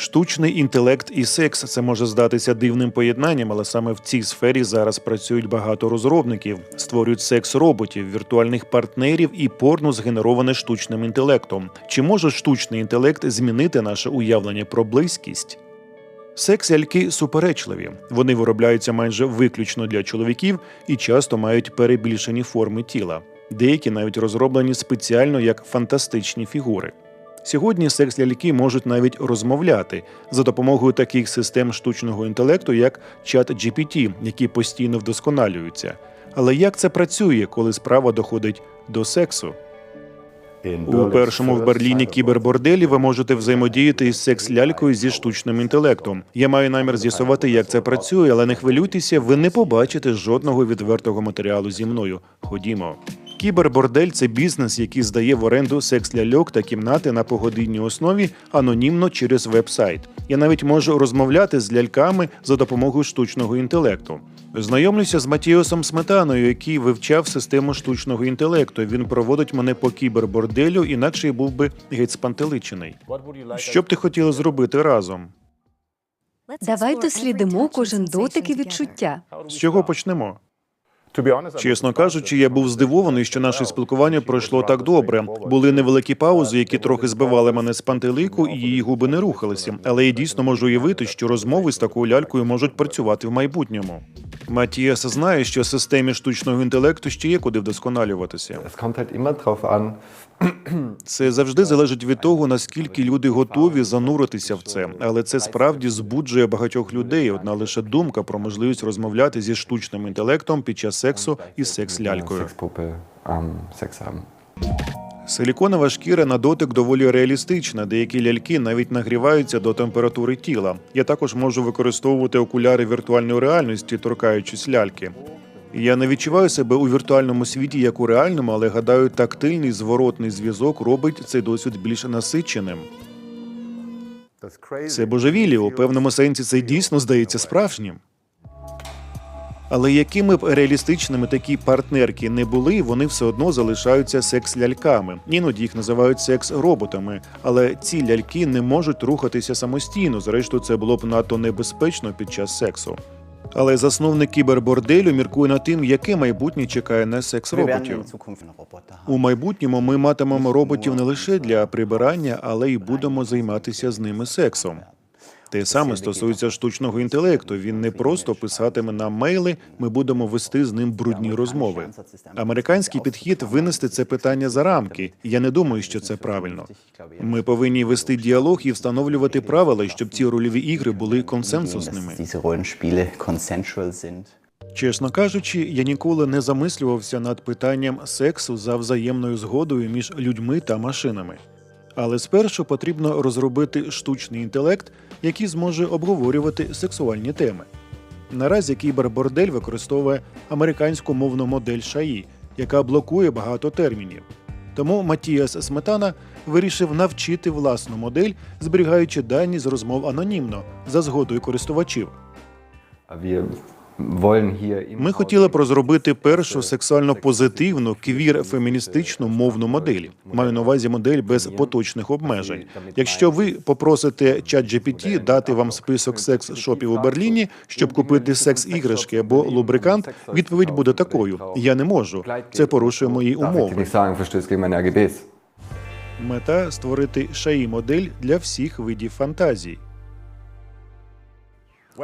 Штучний інтелект і секс це може здатися дивним поєднанням, але саме в цій сфері зараз працюють багато розробників, створюють секс-роботів, віртуальних партнерів і порно згенероване штучним інтелектом. Чи може штучний інтелект змінити наше уявлення про близькість? Секс-ляльки суперечливі. Вони виробляються майже виключно для чоловіків і часто мають перебільшені форми тіла. Деякі навіть розроблені спеціально як фантастичні фігури. Сьогодні секс-ляльки можуть навіть розмовляти за допомогою таких систем штучного інтелекту, як чат GPT, які постійно вдосконалюються. Але як це працює, коли справа доходить до сексу? У першому в Берліні кіберборделі ви можете взаємодіяти із секс-лялькою зі штучним інтелектом. Я маю намір з'ясувати, як це працює, але не хвилюйтеся, ви не побачите жодного відвертого матеріалу зі мною. Ходімо. Кібербордель це бізнес, який здає в оренду секс-ляльок та кімнати на погодинній основі анонімно через веб-сайт. Я навіть можу розмовляти з ляльками за допомогою штучного інтелекту. Знайомлюся з Матіосом Сметаною, який вивчав систему штучного інтелекту. Він проводить мене по кіберборделю, інакше я був би геть спантеличений. Що б ти хотіла зробити разом? Давай дослідимо кожен дотик і відчуття. З чого почнемо? Чесно кажучи, я був здивований, що наше спілкування пройшло так добре. Були невеликі паузи, які трохи збивали мене з пантелику, і її губи не рухалися. Але я дійсно можу уявити, що розмови з такою лялькою можуть працювати в майбутньому. Матіас знає, що системі штучного інтелекту ще є куди вдосконалюватися. Це завжди залежить від того, наскільки люди готові зануритися в це, але це справді збуджує багатьох людей. Одна лише думка про можливість розмовляти зі штучним інтелектом під час сексу am Sex haben. Силіконова шкіра на дотик доволі реалістична. Деякі ляльки навіть нагріваються до температури тіла. Я також можу використовувати окуляри віртуальної реальності, торкаючись ляльки. Я не відчуваю себе у віртуальному світі як у реальному, але гадаю, тактильний зворотний зв'язок робить цей досвід більш насиченим. Це божевілля. У певному сенсі це дійсно здається справжнім. Але якими б реалістичними такі партнерки не були, вони все одно залишаються секс-ляльками. Іноді їх називають секс-роботами. Але ці ляльки не можуть рухатися самостійно. Зрештою, це було б надто небезпечно під час сексу. Але засновник кіберборделю міркує над тим, яке майбутнє чекає на Roboter haben. У майбутньому ми матимемо роботів не лише для прибирання, але й будемо займатися з ними сексом. Те саме стосується штучного інтелекту. Він не просто писатиме нам мейли, ми будемо вести з ним брудні розмови. Американський підхід винести це питання за рамки. Я не думаю, що це правильно. Ми повинні вести діалог і встановлювати правила, щоб ці рольові ігри були консенсусними. Чесно кажучи, я ніколи не замислювався над питанням сексу за взаємною згодою між людьми та машинами. Але спершу потрібно розробити штучний інтелект, який зможе обговорювати сексуальні теми. Наразі кібербордель використовує американську мовну модель ШАІ, яка блокує багато термінів. Тому Матіас Сметана вирішив навчити власну модель, зберігаючи дані з розмов анонімно за згодою користувачів. Ми хотіли б розробити першу сексуально позитивну квір-феміністичну мовну модель. Маю на увазі модель без поточних обмежень. Якщо ви попросите ChatGPT дати вам список секс-шопів у Берліні, щоб купити секс-іграшки або лубрикант, відповідь буде такою: я не можу. Це порушує мої умови. Мета створити шаї модель для всіх видів фантазій.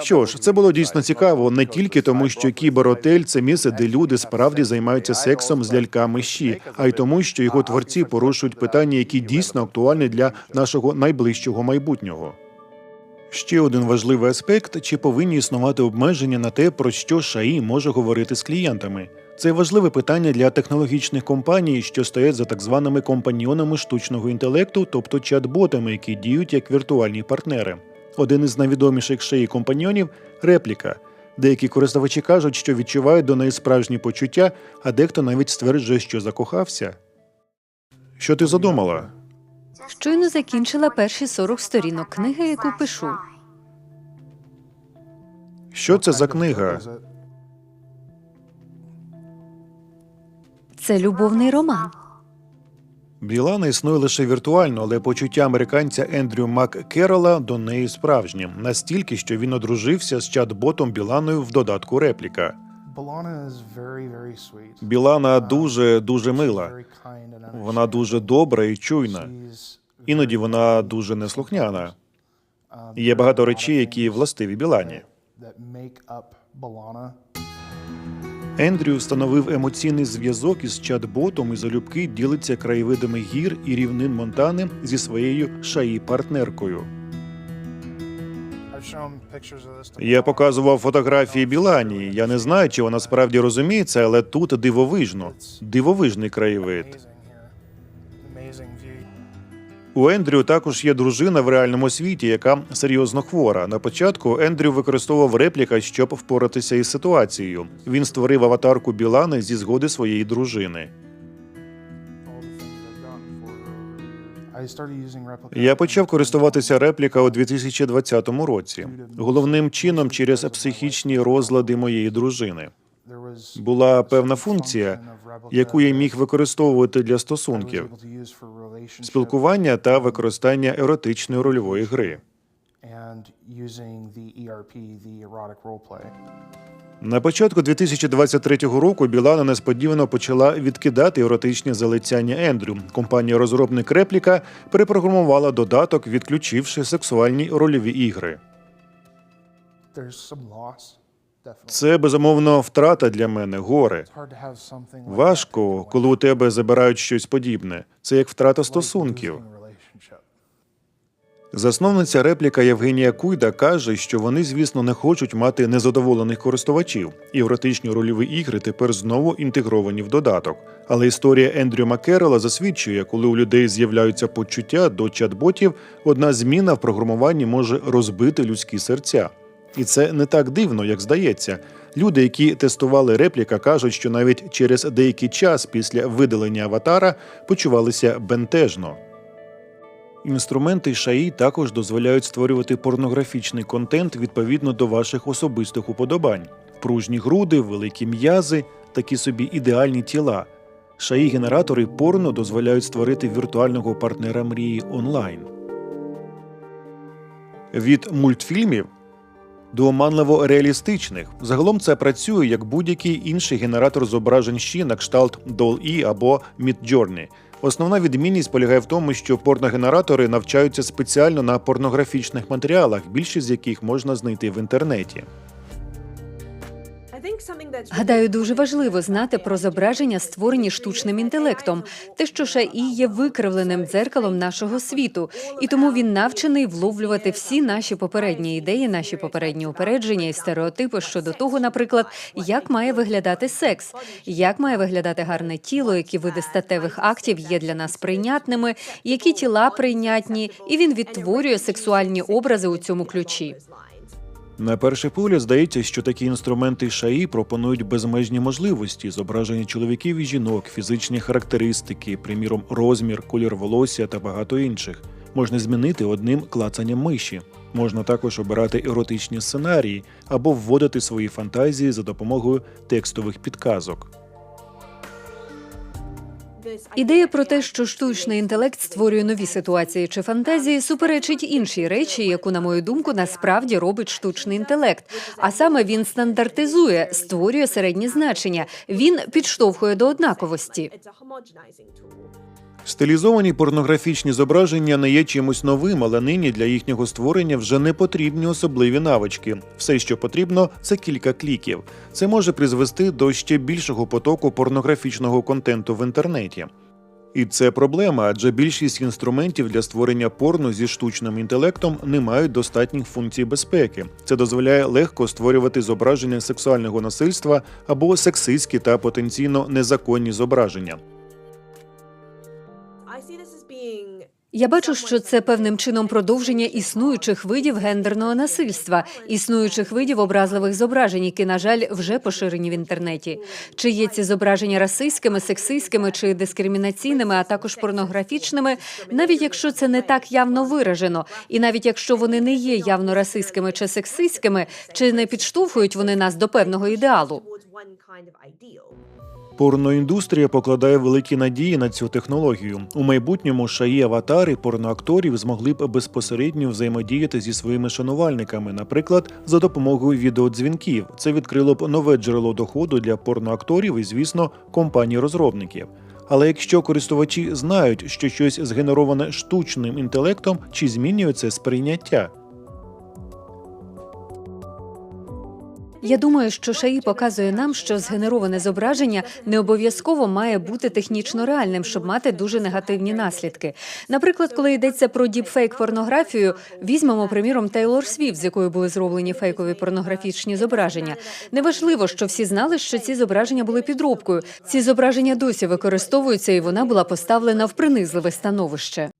Що ж, це було дійсно цікаво не тільки тому, що кіберотель це місце, де люди справді займаються сексом з ляльками щі, а й тому, що його творці порушують питання, які дійсно актуальні для нашого найближчого майбутнього. Ще один важливий аспект: чи повинні існувати обмеження на те, про що ШАІ може говорити з клієнтами. Це важливе питання для технологічних компаній, що стоять за так званими компаньйонами штучного інтелекту, тобто чат-ботами, які діють як віртуальні партнери. Один із найвідоміших шиї компаньйонів репліка. Деякі користувачі кажуть, що відчувають до неї справжні почуття, а дехто навіть стверджує, що закохався. Що ти задумала? Щойно закінчила перші 40 сторінок книги, яку пишу. Що це за книга? Це любовний роман. Білана існує лише віртуально, але почуття американця Ендрю Маккерола до неї справжнє, настільки, що він одружився з чат-ботом Біланою в додатку репліка. Білана дуже дуже мила. Вона дуже добра і чуйна. Іноді вона дуже неслухняна. Є багато речей, які властиві Білані. Ендрю встановив емоційний зв'язок із чат-ботом і залюбки ділиться краєвидами гір і рівнин Монтани зі своєю шаї-партнеркою. Я показував фотографії Білані. Я не знаю, чи вона справді розуміється, але тут дивовижно. Дивовижний краєвид. У Ендрю також є дружина в реальному світі, яка серйозно хвора. На початку Ендрю використовував репліка, щоб впоратися із ситуацією. Він створив аватарку Білани зі згоди своєї дружини. Я почав користуватися репліка у 2020 році. Головним чином через психічні розлади моєї дружини. Була певна функція, яку я міг використовувати для стосунків, спілкування та використання еротичної рольової гри. play. На початку 2023 року Білана несподівано почала відкидати еротичні залицяння Ендрю. Компанія-розробник Репліка перепрограмувала додаток, відключивши сексуальні рольові ігри. There's some loss. Це безумовно втрата для мене, горе. Важко, коли у тебе забирають щось подібне. Це як втрата стосунків. Засновниця репліка Євгенія Куйда каже, що вони, звісно, не хочуть мати незадоволених користувачів. І еротичні рольові ігри тепер знову інтегровані в додаток. Але історія Ендрю Маккерела засвідчує, коли у людей з'являються почуття до чат-ботів, одна зміна в програмуванні може розбити людські серця. І це не так дивно, як здається. Люди, які тестували репліка, кажуть, що навіть через деякий час після видалення аватара почувалися бентежно. Інструменти шаї також дозволяють створювати порнографічний контент відповідно до ваших особистих уподобань: пружні груди, великі м'язи, такі собі ідеальні тіла. шаї генератори порно дозволяють створити віртуального партнера мрії онлайн. Від мультфільмів до оманливо реалістичних. Загалом це працює як будь-який інший генератор зображень щі на кшталт Dol-E або Midjourney. Основна відмінність полягає в тому, що порногенератори навчаються спеціально на порнографічних матеріалах, більшість з яких можна знайти в інтернеті. Гадаю, дуже важливо знати про зображення, створені штучним інтелектом, те, що ШАІ є викривленим дзеркалом нашого світу, і тому він навчений вловлювати всі наші попередні ідеї, наші попередні упередження і стереотипи щодо того, наприклад, як має виглядати секс, як має виглядати гарне тіло, які види статевих актів є для нас прийнятними, які тіла прийнятні, і він відтворює сексуальні образи у цьому ключі. На перший погляд здається, що такі інструменти шаї пропонують безмежні можливості зображення чоловіків і жінок, фізичні характеристики, приміром, розмір, колір волосся та багато інших. Можна змінити одним клацанням миші. Можна також обирати еротичні сценарії або вводити свої фантазії за допомогою текстових підказок. Ідея про те, що штучний інтелект створює нові ситуації чи фантазії, суперечить іншій речі, яку, на мою думку, насправді робить штучний інтелект. А саме він стандартизує, створює середні значення. Він підштовхує до однаковості. Стилізовані порнографічні зображення не є чимось новим, але нині для їхнього створення вже не потрібні особливі навички. Все, що потрібно, це кілька кліків. Це може призвести до ще більшого потоку порнографічного контенту в інтернеті. І це проблема, адже більшість інструментів для створення порно зі штучним інтелектом не мають достатніх функцій безпеки. Це дозволяє легко створювати зображення сексуального насильства або сексистські та потенційно незаконні зображення. Я бачу, що це певним чином продовження існуючих видів гендерного насильства, існуючих видів образливих зображень, які, на жаль, вже поширені в інтернеті. Чи є ці зображення расистськими, сексистськими чи дискримінаційними, а також порнографічними, навіть якщо це не так явно виражено, і навіть якщо вони не є явно расистськими чи сексистськими, чи не підштовхують вони нас до певного ідеалу. Порноіндустрія покладає великі надії на цю технологію. У майбутньому шаї аватари порноакторів змогли б безпосередньо взаємодіяти зі своїми шанувальниками, наприклад, за допомогою відеодзвінків. Це відкрило б нове джерело доходу для порноакторів і, звісно, компаній-розробників. Але якщо користувачі знають, що щось згенероване штучним інтелектом, чи змінює це сприйняття? Я думаю, що шаї показує нам, що згенероване зображення не обов'язково має бути технічно реальним, щоб мати дуже негативні наслідки. Наприклад, коли йдеться про діпфейк порнографію, візьмемо приміром Тейлор Свіфт, з якою були зроблені фейкові порнографічні зображення. Неважливо, що всі знали, що ці зображення були підробкою. Ці зображення досі використовуються, і вона була поставлена в принизливе становище.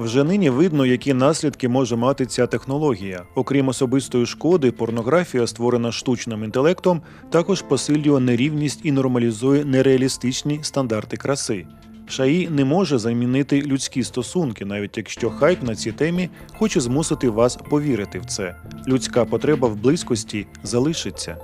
Вже нині видно, які наслідки може мати ця технологія. Окрім особистої шкоди, порнографія, створена штучним інтелектом, також посилює нерівність і нормалізує нереалістичні стандарти краси. Шаї не може замінити людські стосунки, навіть якщо хайп на цій темі хоче змусити вас повірити в це. Людська потреба в близькості залишиться.